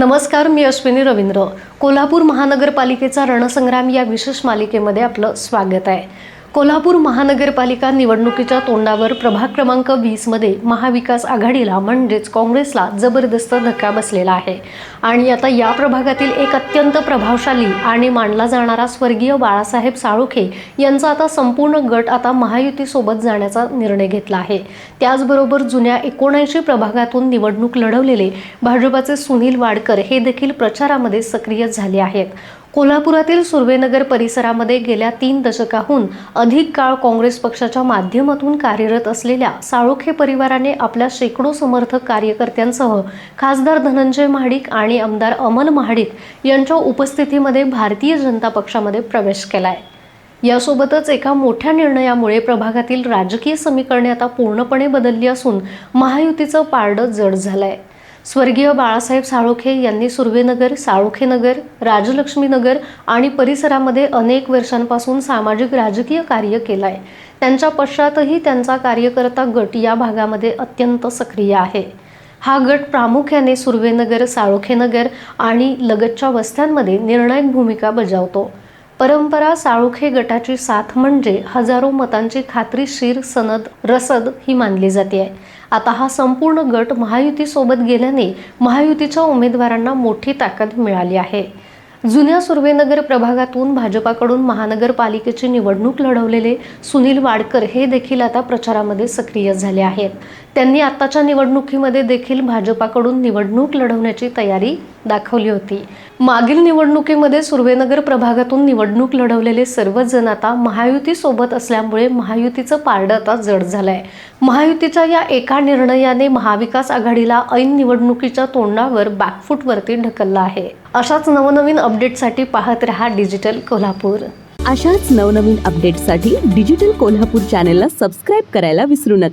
नमस्कार मी अश्विनी रवींद्र. कोल्हापूर महानगरपालिकेचा रणसंग्राम या विशेष मालिकेमध्ये आपलं स्वागत आहे. कोल्हापूर महानगरपालिका निवडणुकीच्या तोंडावर प्रभाग क्रमांक वीसमध्ये महाविकास आघाडीला म्हणजेच काँग्रेसला जबरदस्त धक्का बसलेला आहे. आणि आता या प्रभागातील एक अत्यंत प्रभावशाली आणि मानला जाणारा स्वर्गीय बाळासाहेब साळुखे यांचा आता संपूर्ण गट आता महायुतीसोबत जाण्याचा निर्णय घेतला आहे. त्याचबरोबर जुन्या एकोणऐंशी प्रभागातून निवडणूक लढवलेले भाजपाचे सुनील वाडकर हे देखील प्रचारामध्ये सक्रिय झाले आहेत. कोल्हापुरातील सुर्वेनगर परिसरामध्ये गेल्या तीन दशकाहून अधिक काळ काँग्रेस पक्षाच्या माध्यमातून कार्यरत असलेल्या साळोखे परिवाराने आपल्या शेकडो समर्थक कार्यकर्त्यांसह खासदार धनंजय महाडिक आणि आमदार अमल महाडिक यांच्या उपस्थितीमध्ये भारतीय जनता पक्षामध्ये प्रवेश केलाय. यासोबतच एका मोठ्या निर्णयामुळे प्रभागातील राजकीय समीकरणे आता पूर्णपणे बदलली असून महायुतीचं पारडं जड झालंय. स्वर्गीय बाळासाहेब साळोखे यांनी सुर्वेनगर साळोखेनगर राजलक्ष्मीनगर आणि परिसरामध्ये अनेक वर्षांपासून सामाजिक राजकीय कार्य केलं आहे त्यांच्या पश्चातही त्यांचा कार्यकर्ता गट या भागामध्ये अत्यंत सक्रिय आहे. हा गट प्रामुख्याने सुर्वेनगर साळोखेनगर आणि लगतच्या वस्त्यांमध्ये निर्णायक भूमिका बजावतो. परंपरा साळुखे गटाची साथ म्हणजे हजारो मतांची खात्रीशीर सनद रसद ही मानली जाते. आहे आता हा संपूर्ण गट महायुतीसोबत गेल्याने महायुतीच्या उमेदवारांना मोठी ताकद मिळाली आहे. जुन्या सुर्वेनगर प्रभागातून भाजपाकडून महानगरपालिकेची निवडणूक लढवलेले सुनील वाडकर हे देखील आता प्रचारामध्ये सक्रिय झाले आहेत. त्यांनी आताच्या निवडणुकीमध्ये देखील भाजपाकडून निवडणूक लढवण्याची तयारी दाखवली होती. मागील निवडणुकीमध्ये सुर्वेनगर प्रभागातून निवडणूक लढवलेले सर्वच जण आता महायुती सोबत असल्यामुळे महायुतीचं पारडं आता जड झालंय. महायुतीच्या या एका निर्णयाने महाविकास आघाडीला ऐन निवडणुकीच्या तोंडावर बॅकफूटवरती ढकललं आहे. अशाच नवनवीन अपडेटसाठी पाहत रहा डिजिटल कोल्हापूर. अशाच नवनवीन अपडेटसाठी डिजिटल कोल्हापूर चॅनेलला सबस्क्राईब करायला विसरू नका.